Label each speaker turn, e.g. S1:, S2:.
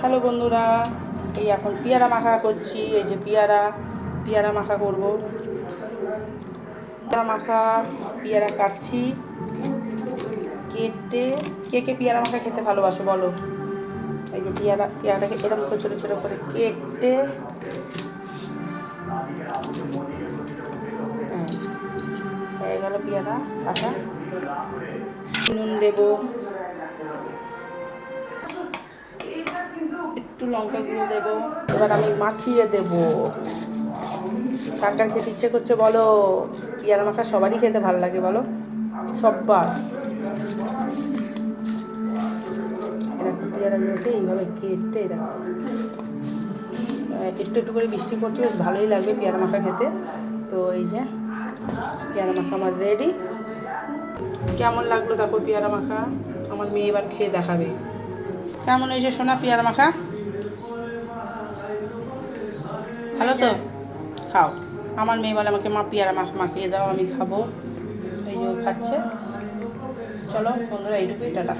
S1: Hello বন্ধুরা এই এখন পেয়ারা মাখা করছি এই যে পেয়ারা পেয়ারা মাখা করব। পেয়ারা মাখা পেয়ারা কাটছি। কেটে কে কে পেয়ারা মাখা খেতে ভালোবাসো বলো? এই যে পেয়ারা পেয়ারাটাকে এরকম করে ছোটো ছোটো করে কেটে। হ্যাঁ, হয়ে গেল পেয়ারা কাটা। নুন দেবো। একটু লঙ্কা গুঁড়ো দেবো। এবার আমি মাখিয়ে দেবো। কার কার খেতে ইচ্ছে করছে বলো? পেয়ারা মাখা সবারই খেতে ভালো লাগে, বলো? সববার। এরকম এইভাবে কেটে একটু একটু করে বৃষ্টি পড়ছে বেশ ভালোই লাগবে পেয়ারা মাখা খেতে। তো এই যে, পেয়ারা মাখা আমার রেডি কেমন লাগল দেখো পেয়ারা মাখা? আমার মেয়ে এবার খেয়ে দেখাবে। কেমন হয়েছে সোনা পেয়ারা মাখা? ভালো তো? খাও। আমার মেয়ে বলে আমাকে মা আর মাখ মাখিয়ে দাও, আমি খাব। এই যে খাচ্ছে। চলো বন্ধুরা, এইটুকুই টাটা।